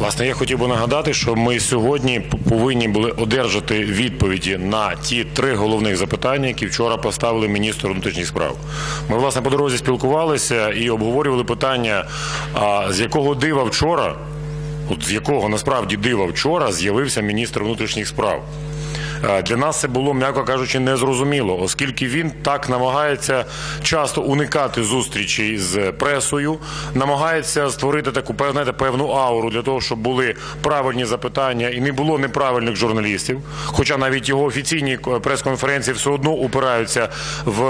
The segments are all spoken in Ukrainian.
Власне, я хотів би нагадати, що ми сьогодні повинні були одержати відповіді на ті три головних запитання, які вчора поставили міністр внутрішніх справ. Ми власне по дорозі спілкувалися і обговорювали питання, а з якого дива вчора, от з якого насправді дива вчора з'явився міністр внутрішніх справ. Е, Для нас це було, м'яко кажучи, незрозуміло, оскільки він так намагається часто уникати зустрічей з пресою, намагається створити таку знаєте, певну ауру для того, щоб були правильні запитання і не було неправильних журналістів. Хоча навіть його офіційні прес-конференції все одно упираються в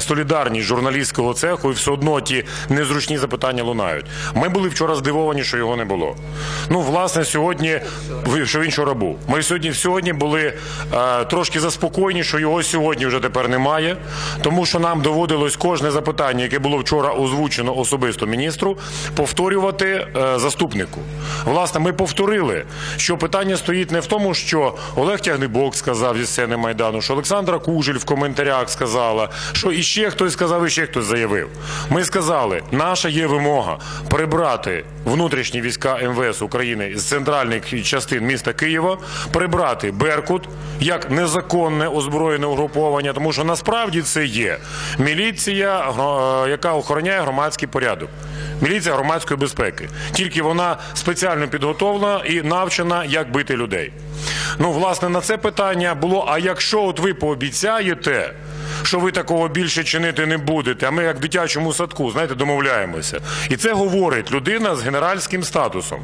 солідарність журналістського цеху, і все одно ті незручні запитання лунають. Ми були вчора здивовані, що його не було. Ну, власне, сьогодні що він вчора був. Ми сьогодні сьогодні були трошки заспокоєні, що його сьогодні вже тепер немає, тому що нам доводилось кожне запитання, яке було вчора озвучено особисто міністру, повторювати е, заступнику. Власне, ми повторили, що питання стоїть не в тому, що Олег Тягнебок сказав зі сцени майдану, що Олександра Кужель в коментарях сказала, що іще хтось сказав, іще хтось заявив. Ми сказали, наша є вимога прибрати внутрішні війська МВС України з центральних частин міста Києва, прибрати Беркут як незаконне озброєне угруповання, тому що насправді це є міліція, яка охороняє громадський порядок. Міліція громадської безпеки. Тільки вона спеціально підготовлена і навчена, як бити людей. Ну, власне, на це питання було: а якщо от ви пообіцяєте, що ви такого більше чинити не будете, а ми як в дитячому садку, знаєте, домовляємося. І це говорить людина з генеральським статусом.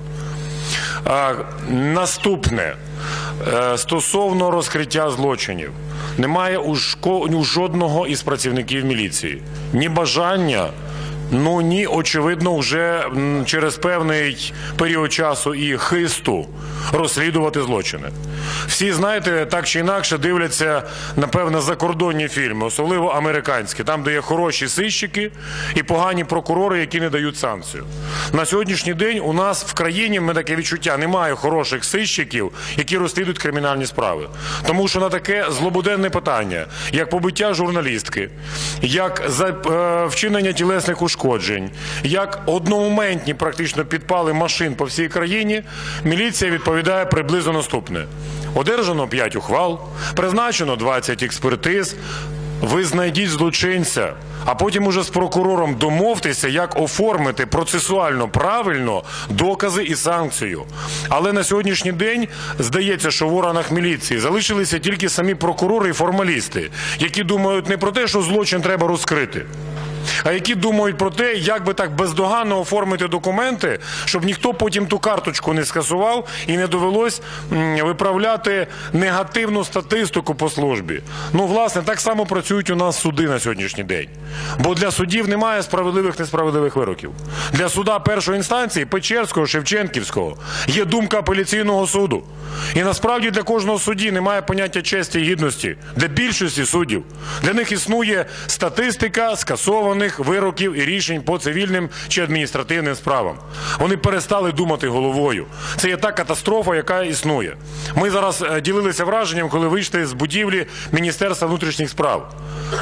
Наступне Е, стосовно розкриття злочинів, немає у, жодного із працівників міліції ні бажання. Ну ні, очевидно, вже через певний період часу і хисту розслідувати злочини. Всі, знаєте, так чи інакше дивляться, напевне, закордонні фільми, особливо американські, там, де є хороші сищики і погані прокурори, які не дають санкцію. На сьогоднішній день у нас в країні мене таке відчуття немає хороших сищиків, які розслідують кримінальні справи. Тому що на таке злободенне питання, як побиття журналістки, як е, вчинення тілесних ушкоджень, як одномоментні практично підпали машин по всій країні, міліція відповідає приблизно наступне: одержано 5 ухвал, призначено 20 експертиз. Ви знайдіть злочинця, а потім уже з прокурором домовтеся, як оформити процесуально правильно докази і санкцію. Але на сьогоднішній день здається, що в органах міліції залишилися тільки самі прокурори і формалісти, які думають не про те, що злочин треба розкрити. А які думають про те, як би так бездоганно оформити документи, щоб ніхто потім ту карточку не скасував і не довелось виправляти негативну статистику по службі. Ну, власне, так само працюють у нас суди на сьогоднішній день. Бо для судів немає справедливих несправедливих вироків. Для суда першої інстанції Печерського, Шевченківського є думка апеляційного суду. І насправді для кожного судді немає поняття честі і гідності. Для більшості суддів для них існує статистика скасованих вироків і рішень по цивільним чи адміністративним справам. Вони перестали думати головою. Це є та катастрофа, яка існує. Ми зараз е, ділилися враженням, коли вийшли з будівлі Міністерства внутрішніх справ.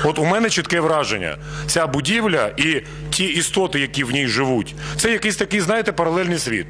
От у мене чітке враження: ця будівля і ті істоти, які в ній живуть, це якийсь такий, знаєте, паралельний світ.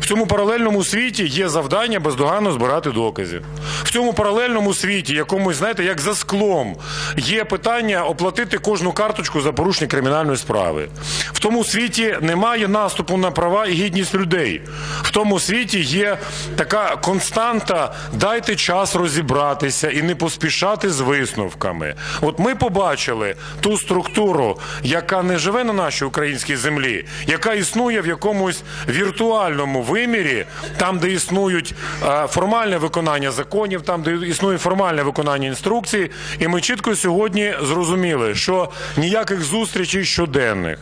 В цьому паралельному світі є завдання бездоганно збирати докази. В цьому паралельному світі, якомусь, знаєте, як за склом, є питання оплатити кожну карточку за порушення кримінальної справи. В тому світі немає наступу на права і гідність людей. В тому світі є така константа: дайте час розібратися і не поспішати з висновками. От ми побачили ту структуру, яка не живе на нашій українській землі, яка існує в якомусь віртуальному вимірі, там, де існують е, формальне виконання законів, там, де існує формальне виконання інструкцій. І ми чітко сьогодні зрозуміли, що ніяких зустрічей щоденних,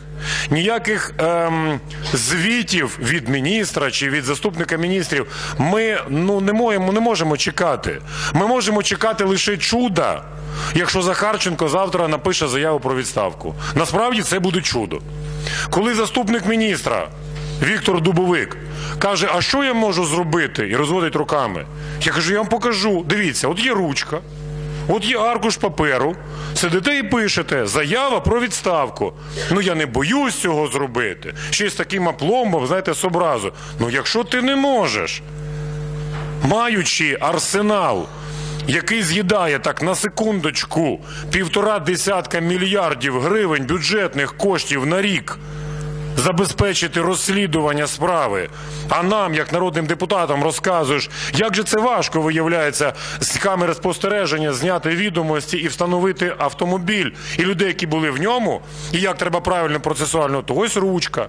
ніяких ем, звітів від міністра чи від заступника міністрів ми ну не можемо чекати. Ми можемо чекати лише чуда. Якщо Захарченко завтра напише заяву про відставку, насправді це буде чудо. Коли заступник міністра Віктор Дубовик каже: А що я можу зробити? і розводить руками. Я кажу, я вам покажу. Дивіться, от є ручка. От є аркуш паперу, сидите і пишете заява про відставку. Ну я не боюсь цього зробити. Ще з таким апломбом, знаєте, з образу. Ну якщо ти не можеш, маючи арсенал, який з'їдає так на секундочку півтора десятка мільярдів гривень бюджетних коштів на рік. Забезпечити розслідування справи, а нам, як народним депутатам, розказуєш, як же це важко виявляється з камери спостереження зняти відомості і встановити автомобіль і людей, які були в ньому, і як треба правильно процесуально, то ось ручка.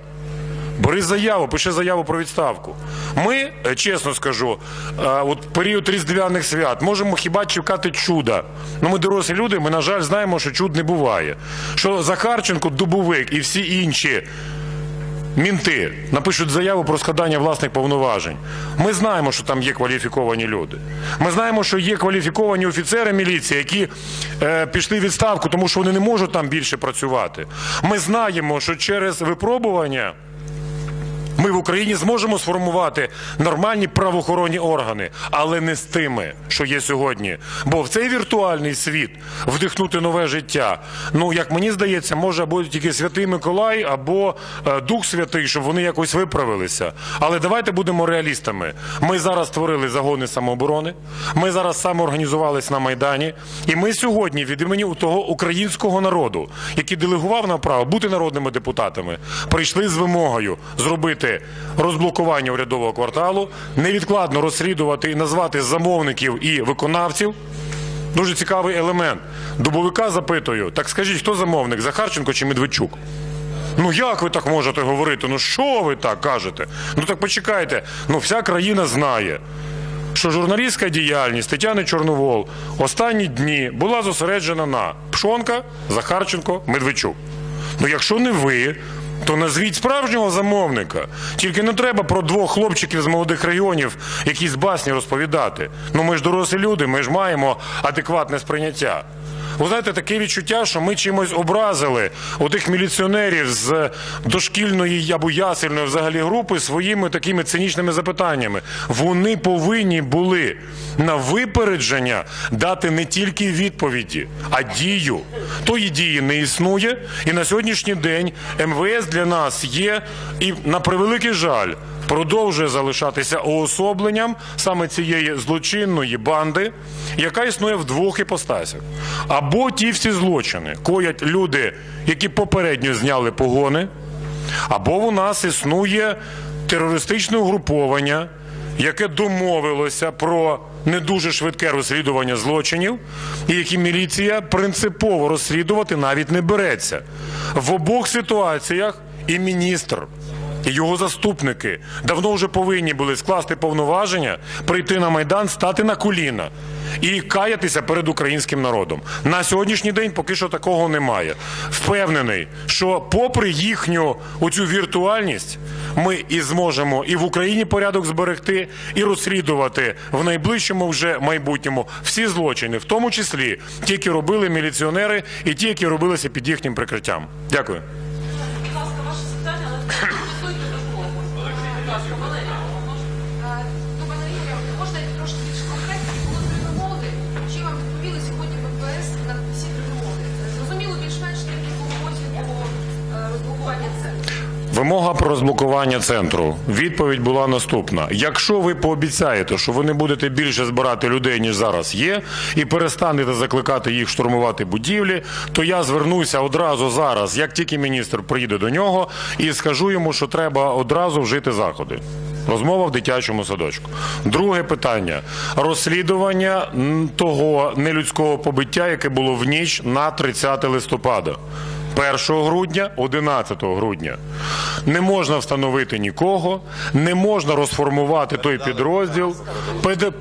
Бери заяву, пиши заяву про відставку. Ми, е, чесно скажу, е, от період різдвяних свят можемо хіба чекати чуда. Ну ми дорослі люди, ми, на жаль, знаємо, що чуд не буває. Що Захарченко, Дубовик і всі інші мінти напишуть заяву про складання власних повноважень. Ми знаємо, що там є кваліфіковані люди. Ми знаємо, що є кваліфіковані офіцери міліції, які е, пішли в відставку, тому що вони не можуть там більше працювати. Ми знаємо, що через випробування. Ми в Україні зможемо сформувати нормальні правоохоронні органи, але не з тими, що є сьогодні. Бо в цей віртуальний світ вдихнути нове життя. Ну як мені здається, може або тільки святий Миколай, або е, Дух Святий, щоб вони якось виправилися. Але давайте будемо реалістами. Ми зараз створили загони самооборони. Ми зараз самоорганізувалися на майдані, і ми сьогодні від імені того українського народу, який делегував нам право бути народними депутатами, прийшли з вимогою зробити розблокування урядового кварталу, невідкладно розслідувати і назвати замовників і виконавців. Дуже цікавий елемент. Дубовика запитую: так скажіть, хто замовник? Захарченко чи Медведчук? Ну як ви так можете говорити? Ну що ви так кажете? Ну так почекайте. Ну вся країна знає, що журналістська діяльність Тетяни Чорновол останні дні була зосереджена на Пшонка, Захарченко, Медведчук. Ну якщо не ви, то назвіть справжнього замовника. Тільки не треба про двох хлопчиків з молодих районів якісь басні розповідати. Ну ми ж дорослі люди, ми ж маємо адекватне сприйняття. Ви знаєте, таке відчуття, що ми чимось образили отих міліціонерів з дошкільної або ясельної взагалі групи своїми такими цинічними запитаннями. Вони повинні були на випередження дати не тільки відповіді, а дію. Тої дії не існує, і на сьогоднішній день МВС для нас є і на превеликий жаль продовжує залишатися уособленням саме цієї злочинної банди, яка існує в двох іпостасях. Або ті всі злочини коять люди, які попередньо зняли погони, або у нас існує терористичне угруповання, яке домовилося про не дуже швидке розслідування злочинів, і які міліція принципово розслідувати навіть не береться. В обох ситуаціях і міністр. І його заступники давно вже повинні були скласти повноваження, прийти на майдан, стати на коліна і каятися перед українським народом. На сьогоднішній день поки що такого немає. Впевнений, що попри їхню оцю віртуальність, ми і зможемо і в Україні порядок зберегти, і розслідувати в найближчому вже майбутньому всі злочини, в тому числі ті, які робили міліціонери, і ті, які робилися під їхнім прикриттям. Дякую. Вимога про розблокування центру. Відповідь була наступна: якщо ви пообіцяєте, що ви не будете більше збирати людей, ніж зараз є, і перестанете закликати їх штурмувати будівлі, то я звернуся одразу зараз, як тільки міністр приїде до нього, і скажу йому, що треба одразу вжити заходи. Розмова в дитячому садочку. Друге питання: розслідування того нелюдського побиття, яке було в ніч на 30 листопада. 1 грудня, 11 грудня. Не можна встановити нікого, не можна розформувати той підрозділ.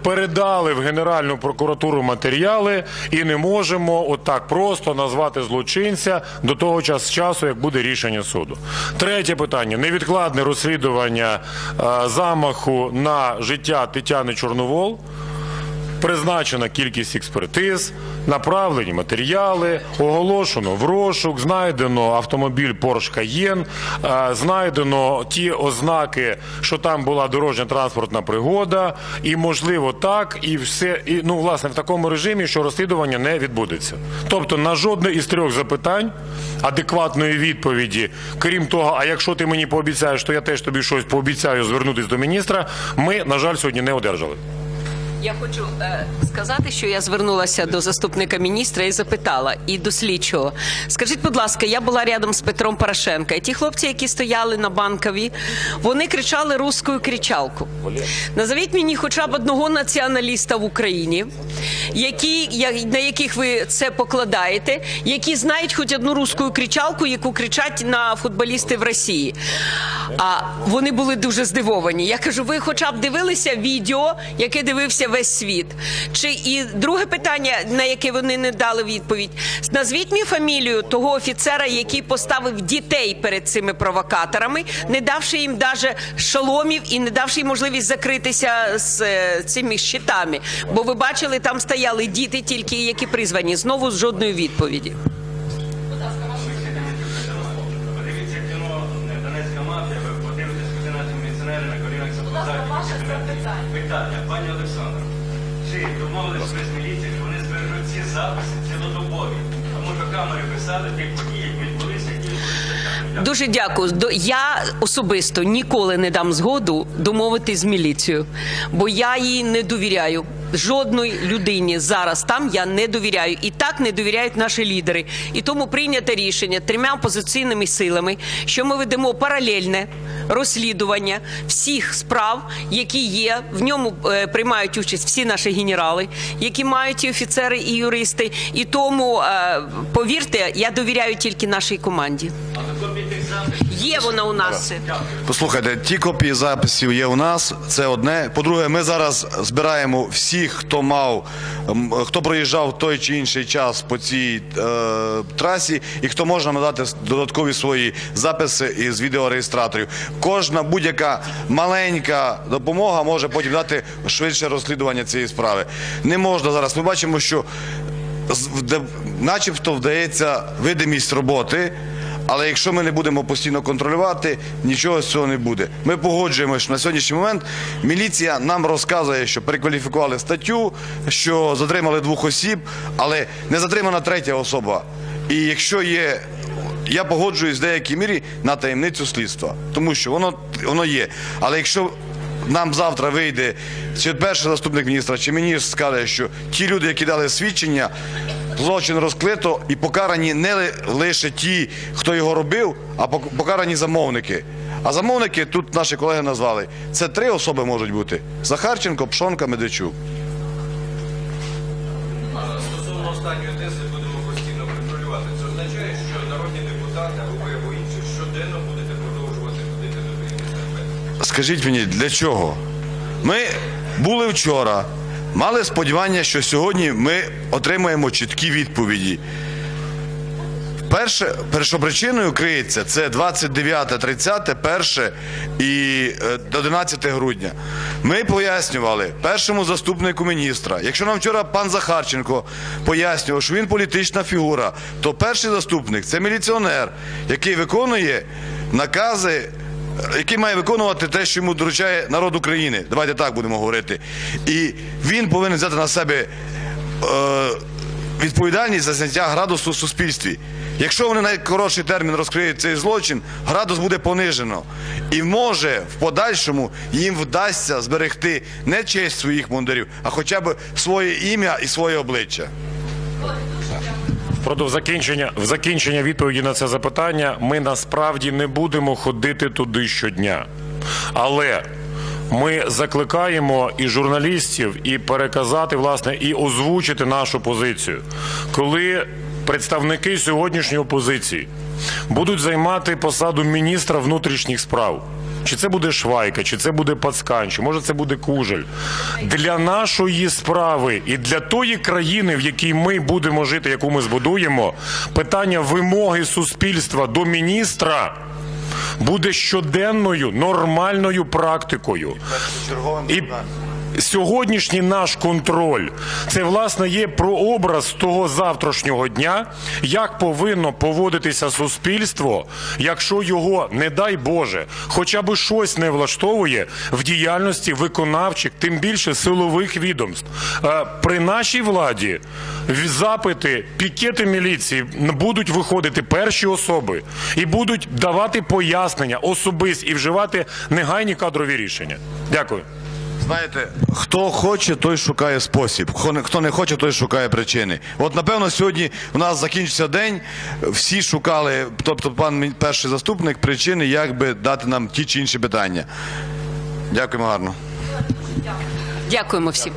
Передали в Генеральну прокуратуру матеріали і не можемо отак просто назвати злочинця до того часу, як буде рішення суду. Третє питання: невідкладне розслідування е, замаху на життя Тетяни Чорновол призначена кількість експертиз, направлені матеріали, оголошено в розшук, знайдено автомобіль Porsche Cayenne, е, знайдено ті ознаки, що там була дорожня транспортна пригода, і можливо так, і все, і ну власне в такому режимі, що розслідування не відбудеться. Тобто на жодне із трьох запитань адекватної відповіді, крім того, а якщо ти мені пообіцяєш, то я теж тобі щось пообіцяю звернутися до міністра. Ми, на жаль, сьогодні не одержали. Я хочу е, сказати, що я звернулася до заступника міністра і запитала, і до слідчого. Скажіть, будь ласка, я була рядом з Петром Порошенка, і ті хлопці, які стояли на банковій, вони кричали русскую кричалку. Назовіть мені хоча б одного націоналіста в Україні, які, на яких ви це покладаєте, які знають хоч одну русскую кричалку, яку кричать на футболісти в Росії. А вони були дуже здивовані. Я кажу, ви хоча б дивилися відео, яке дивився весь світ? Чи і друге питання, на яке вони не дали відповідь? Назвіть мені фамілію того офіцера, який поставив дітей перед цими провокаторами, не давши їм даже шоломів і не давши їм можливість закритися з е, цими щитами. Бо ви бачили, там стояли діти, тільки які призвані. Знову з жодної відповіді. Питання, пані Олександра. Чи домовились ви з міліцією, що вони збережуть ці записи цілодобові? Тому що камери писали ті події, які відбулися, які відбулися. Дуже дякую. Я особисто ніколи не дам згоду домовитись з міліцією, бо я їй не довіряю. Жодної людині зараз там я не довіряю. І так не довіряють наші лідери. І тому прийнято рішення трьома опозиційними силами, що ми ведемо паралельне розслідування всіх справ, які є. В ньому е, приймають участь всі наші генерали, які мають і офіцери, і юристи. І тому е, повірте, я довіряю тільки нашій команді. Є вона у нас. Послухайте, ті копії записів є у нас. Це одне. По-друге, ми зараз збираємо всіх, хто мав, хто проїжджав той чи інший час по цій е, трасі, і хто може надати додаткові свої записи із відеореєстраторів. Кожна будь-яка маленька допомога може потім дати швидше розслідування цієї справи. Не можна зараз. Ми бачимо, що начебто вдається видимість роботи. Але якщо ми не будемо постійно контролювати, нічого з цього не буде. Ми погоджуємося, що на сьогоднішній момент міліція нам розказує, що перекваліфікували статтю, що затримали двох осіб, але не затримана третя особа. І якщо є, я погоджуюсь в деякій мірі на таємницю слідства, тому що воно, воно є. Але якщо нам завтра вийде чи перший заступник міністра, чи міністр скаже, що ті люди, які дали свідчення, злочин розкрито і покарані не лише ті, хто його робив, а покарані замовники. А замовники тут наші колеги назвали. Це три особи можуть бути: Захарченко, Пшонка, Медведчук. Стосовно останньої тези будемо постійно контролювати. Це означає, що народні депутати або ви або інші щоденно будете продовжувати ходити до керівника. Скажіть мені, для чого? Ми були вчора, мали сподівання, що сьогодні ми отримаємо чіткі відповіді. Перше, першопричиною криється це 29, 30, 1 і е, 11 грудня. Ми пояснювали першому заступнику міністра. Якщо нам вчора пан Захарченко пояснював, що він політична фігура, то перший заступник це міліціонер, який виконує накази який має виконувати те, що йому доручає народ України. Давайте так будемо говорити. І він повинен взяти на себе е, відповідальність за зняття градусу в суспільстві. Якщо вони на найкоротший термін розкриють цей злочин, градус буде понижено. І може в подальшому їм вдасться зберегти не честь своїх мундирів, а хоча б своє ім'я і своє обличчя. Продов закінчення в закінчення відповіді на це запитання ми насправді не будемо ходити туди щодня. Але ми закликаємо і журналістів, і переказати, власне, і озвучити нашу позицію. Коли представники сьогоднішньої опозиції будуть займати посаду міністра внутрішніх справ. Чи це буде Швайка, чи це буде Пацкан, чи може це буде Кужель. Для нашої справи і для тої країни, в якій ми будемо жити, яку ми збудуємо, питання вимоги суспільства до міністра буде щоденною нормальною практикою. І, сьогоднішній наш контроль це власне є прообраз того завтрашнього дня, як повинно поводитися суспільство, якщо його, не дай Боже, хоча б щось не влаштовує в діяльності виконавчих, тим більше силових відомств. Е, При нашій владі запити пікети міліції будуть виходити перші особи і будуть давати пояснення особисті і вживати негайні кадрові рішення. Дякую. Знаєте, хто хоче, той шукає спосіб. Хто не, хоче, той шукає причини. От напевно сьогодні у нас закінчиться день. Всі шукали, тобто пан перший заступник, причини, як би дати нам ті чи інші питання. Дякуємо гарно. Дякуємо всім.